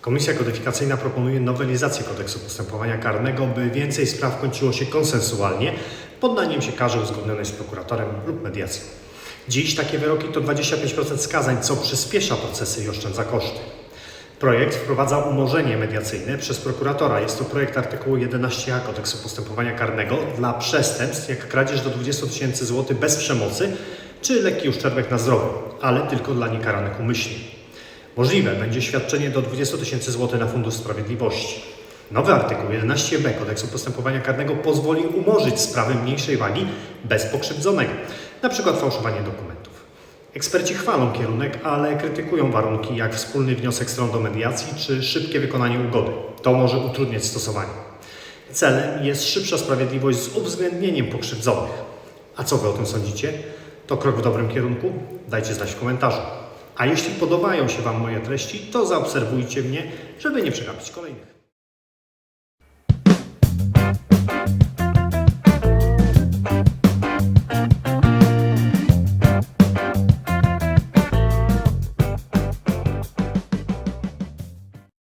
Komisja Kodyfikacyjna proponuje nowelizację kodeksu postępowania karnego, by więcej spraw kończyło się konsensualnie, poddaniem się karze uzgodnionej z prokuratorem lub mediacją. Dziś takie wyroki to 25% skazań, co przyspiesza procesy i oszczędza koszty. Projekt wprowadza umorzenie mediacyjne przez prokuratora. Jest to projekt artykułu 11a Kodeksu Postępowania Karnego dla przestępstw jak kradzież do 20 tysięcy złotych bez przemocy czy lekki uszczerbek na zdrowiu, ale tylko dla niekaranych umyślnie. Możliwe będzie świadczenie do 20 tysięcy złotych na Fundusz Sprawiedliwości. Nowy artykuł 11b Kodeksu Postępowania Karnego pozwoli umorzyć sprawy mniejszej wagi bez pokrzywdzonego, przykład fałszowanie dokumentów. Eksperci chwalą kierunek, ale krytykują warunki jak wspólny wniosek stron do mediacji czy szybkie wykonanie ugody. To może utrudniać stosowanie. Celem jest szybsza sprawiedliwość z uwzględnieniem pokrzywdzonych. A co Wy o tym sądzicie? To krok w dobrym kierunku? Dajcie znać w komentarzu. A jeśli podobają się Wam moje treści, to zaobserwujcie mnie, żeby nie przegapić kolejnych.